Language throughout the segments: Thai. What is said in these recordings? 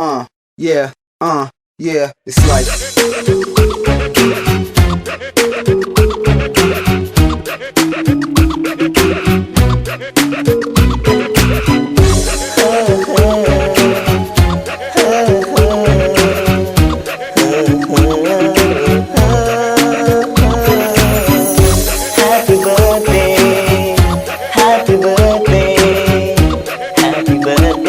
Uh, yeah, uh, yeah, it's like. Happy birthday, happy birthday, happy birthday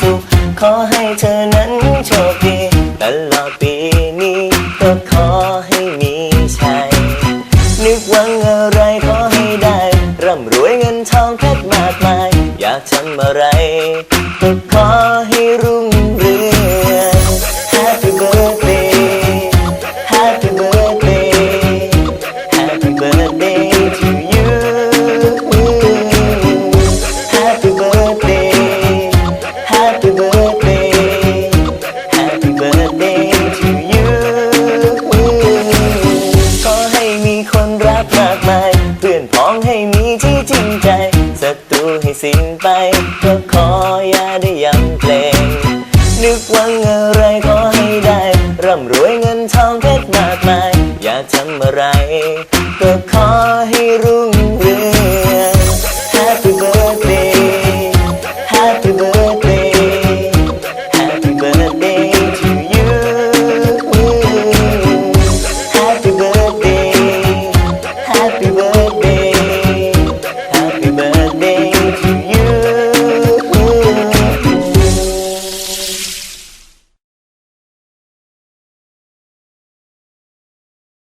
สุข ขอให้เธอนั้นโชคดีตลอดปีนี้ก็ขอให้มีชัยนึกหวังอะไรขอให้ได้ ร่ำรวยเงินทองเพชรมากมาย อยากทำอะไรก็ขอให้รู้ องให้มีที่จริงใจศัตรูให้สิ้นไป ก็ขออย่าได้ย้ำเกรงนึกวังอะไรขอให้ได้ ร่ำรวยเงินทองเพชรมากมาย อยากทำอะไร ก็ขอให้รุ่ง